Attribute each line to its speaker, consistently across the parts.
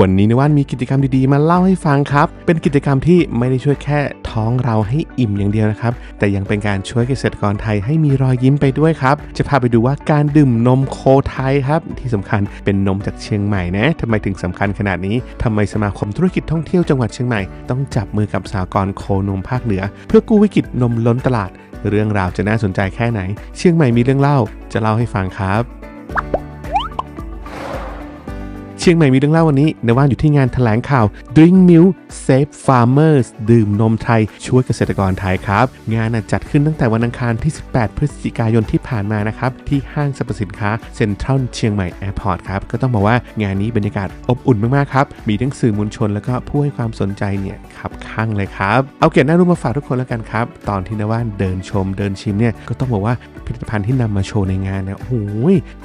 Speaker 1: วันนี้ในว่านมีกิจกรรมดีๆ มาเล่าให้ฟังครับ เป็นกิจกรรมที่ไม่ได้ช่วยแค่ท้องเราให้อิ่มอย่างเดียวนะครับ แต่ยังเป็นการช่วยเกษตรกรไทยให้มีรอยยิ้มไปด้วยครับ จะพาไปดูว่าการดื่มนมโคไทยครับ ที่สำคัญเป็นนมจากเชียงใหม่นะทำไมถึงสำคัญขนาดนี้ทำไมสมาคมธุรกิจท่องเที่ยวจังหวัดเชียงใหม่ต้องจับมือกับสากรโคนมภาคเหนือ เพื่อกู้วิกฤตนมล้นตลาด เรื่องราวจะน่าสนใจแค่ไหน เชียงใหม่มีเรื่องเล่าจะเล่าให้ฟังครับ เชียงใหม่มีเรื่องเล่าวันนี้ในว่านอยู่ที่งานแถลงข่าว Drink Milk Save Farmers ดื่มนมไทยช่วยเกษตรกรไทยครับ งานจัดขึ้นตั้งแต่วันอังคารที่ 18 พฤศจิกายนที่ ผ่านมานะครับที่ห้างสรรพสินค้าเซ็นทรัลเชียงใหม่แอร์พอร์ตครับก็ต้องบอกว่างานนี้บรรยากาศอบอุ่นมากๆครับมีทั้งสื่อมวลชน แล้วก็ผู้ให้ความสนใจเนี่ยขับข้างเลยครับเอาเกียรติหน้ารู้มาฝากทุกคนแล้วกันครับตอนที่นว่านเดินชมเดินชิมเนี่ยก็ต้องบอกว่าผลิตภัณฑ์ที่นำมาโชว์ในงานเนี่ยโอ้โห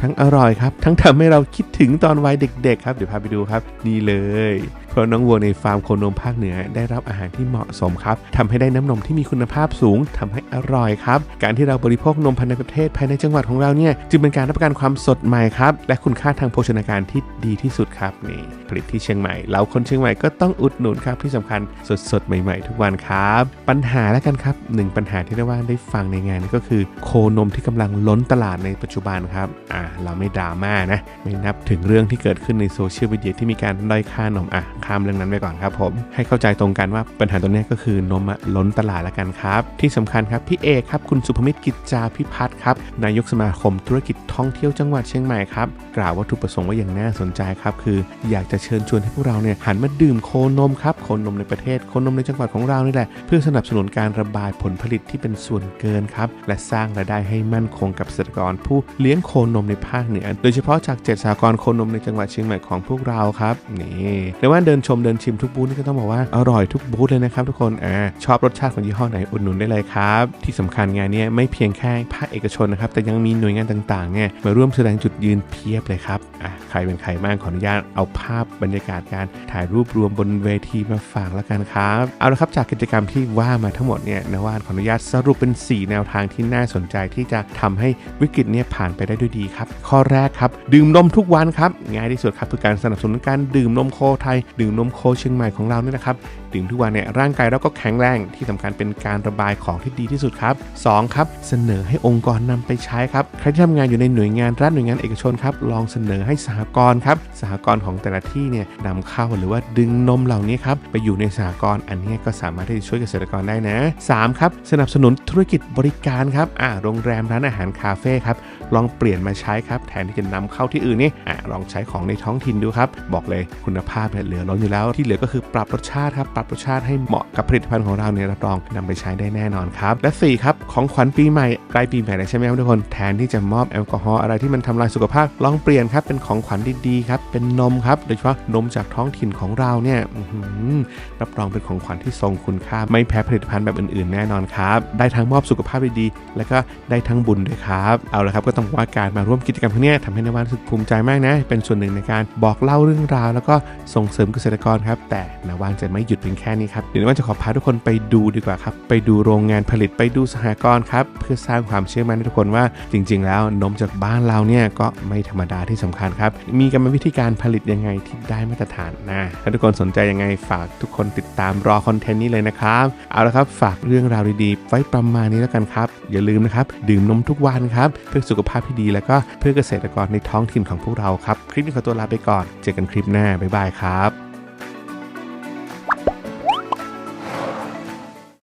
Speaker 1: ทั้งอร่อยครับทั้งทำให้เราคิดถึงตอนวัยเด็กๆครับเดี๋ยวพาไปดูครับนี่เลย ราะน้องวัวในฟาร์มโคนมภาคเหนือได้รับอาหารที่เหมาะสมครับทำให้ได้น้ำนมที่มีคุณภาพสูงทำให้อร่อยครับ การที่เราบริโภคนมภายในประเทศภายในจังหวัดของเราเนี่ยจึงเป็นการรับประกันความสดใหม่ครับ และคุณค่าทางโภชนาการที่ดีที่สุดครับนี่ผลิตที่เชียงใหม่เราคนเชียงใหม่ก็ต้องอุดหนุนครับที่สำคัญสดสดๆ ใหม่ๆ ทุกวันครับ ปัญหาแล้วกันครับหนึ่งปัญหาที่ได้ว่าได้ฟังในงานก็คือ โคนมที่กำลังล้นตลาดในปัจจุบันครับอ่าเราไม่ดราม่านะไม่นับถึงเรื่องที่เกิดขึ้นในโซเชียลมีเดียที่มีการด้อยค่านมอะข้ามเรื่องนั้นไปก่อนครับผม ให้เข้าใจตรงกันว่าปัญหาตัวนี้ก็คือนมล้นตลาดล้วกันครับ ที่สำคัญครับพี่เอกครับคุณสุภมิตรกิจจาพิพัฒน์ครับนายกสมาคมธุรกิจท่องเที่ยวจังหวัดเชียงใหม่ครับกล่าววัตถุประสงค์ว่าอย่างน่าสนใจครับคืออยากจะเชิญชวนให้พวกเราเนี่ยหันมาดื่มโคนมครับโคนมในประเทศโคนมในจังหวัดของเรานี่แหละเพื่อสนับสนุนการระบายผลผลิตที่เป็นส่วนเกินครับและสร้างรายได้ให้มั่นคงกับเกษตรกรผู้เลี้ยงโคนมในภาคเหนือโดยเฉพาะจากเจ็ดสากรโคนมในจังหวัดเชียงใหม่ของพวกเราครับนี่ในว่าเดินชมเดินชิมทุกบูธนี่ก็ต้องบอกว่าอร่อยทุกบูธเลยนะครับทุกคนอ่าชอบรสชาติของยี่ห้อไหนอุดหนุนได้เลยครับที่สำคัญงานนี้ไม่เพียงแค่ภาคเอกชนนะครับแต่ยังมีหน่วยงานต่างๆเนี่ยมาร่วมแสดงจุดยืนเพียบเลยครับอะใครเป็นใครบ้างขออนุญาตเอาภาพบรรยากาศการถ่ายรูปรวมบนเวทีมาฝากแล้วกันครับเอาละครับจากกิจกรรมที่ว่ามาทั้งหมดเนี่ยนวานขออนุญาตสรุปเป็น 4 แนวทางที่น่าสนใจที่จะทำให้วิกฤตเนี่ยผ่านไปได้ด้วยดีครับข้อแรกครับ ดื่มนมทุกวันครับง่ายที่สุดครับคือการสนับสนุนการดื่มนมโคไทยดื่มนมโคเชียงใหม่ของเราเนี่ยนะครับดื่มทุกวันเนี่ยร่างกายเราก็แข็งแรงที่สำคัญเป็นการระบายของที่ดีที่สุดครับ 2. ครับ เสนอให้องค์กรนำไปใช้ครับ ใครที่ทำงานอยู่ในหน่วยงานรัฐหน่วยงานเอกชนครับลองเสนอให้สหกรณ์ครับสหกรณ์ของแต่ละที่เนี่ยนำเข้าหรือว่าดึงนมเหล่านี้ครับไปอยู่ในสหกรณ์อันนี้ก็สามารถที่จะช่วยเกษตรกรได้นะ 3. ครับสนับสนุนธุรกิจบริการครับอ่าโรงแรมร้านอาหารคาเฟ่ครับลองเปลี่ยนมาใช้ครับแทนที่จะนำเข้าที่อื่นนี่อ่าลองใช้ของในท้องถิ่นดูครับบอกเลยคุณภาพเนี่ยเหลือล้นอยู่แล้วที่เหลือก็คือปรับรสชาติครับปรับรสชาติให้เหมาะกับผลิตภัณฑ์ของเราเนี่ยรับรองนำไปใช้ได้แน่นอนครับ และ 4 ครับ ของขวัญปีใหม่ใกล้ปีใหม่แล้วใช่ไหมครับทุกคน แทนที่จะมอบแอลกอฮอล์อะไรที่มันทำลายสุขภาพ ลองเปลี่ยนครับ เป็นของขวัญดีๆครับ เป็นนมครับ โดยเฉพาะนมจากท้องถิ่นของเราเนี่ยรับรองเป็นของขวัญที่ทรงคุณค่า ไม่แพ้ผลิตภัณฑ์แบบอื่นๆ แน่นอนครับ ได้ทั้งมอบสุขภาพดีๆ แล้วก็ได้ทั้งบุญด้วยครับ เอาละครับก็ต้องว่าการมาร่วมกิจกรรมครั้งนี้ทำให้นวานรู้สึกภูมิใจมากนะ เป็นส่วนหนึ่งในการบอกเล่าเรื่องราว แล้วก็ส่งเสริมเกษตรกรครับ แต่นวานจะไม่หยุดเพียงแค่นี้ครับเดี๋ยวนวานจะขอพาทุกคนไปดูดีกว่าครับ ไปดูโรงงานผลิตไปดูสหกรณ์ครับ เพื่อสร้างความเชื่อมั่นให้ทุกคนว่าจริง ๆ แล้วนมจากบ้านเราเนี่ยก็ไม่ธรรมดาที่สำคัญครับ มีกรรมวิธีการผลิตยังไงที่ได้มาตรฐานนะถ้าทุกคนสนใจยังไงฝากทุกคนติดตามรอคอนเทนต์นี้เลยนะครับ เอาละครับฝากเรื่องราวดีๆ ไว้ประมาณนี้แล้วกันครับ อย่าลืมนะครับ ดื่มนมทุกวันครับเพื่อสุขภาพที่ดีแล้วก็เพื่อเกษตรกรในท้องถิ่นของพวกเราครับ คลิปนี้ขอตัวลาไปก่อน เจอกันคลิปหน้าบ๊ายบายครับ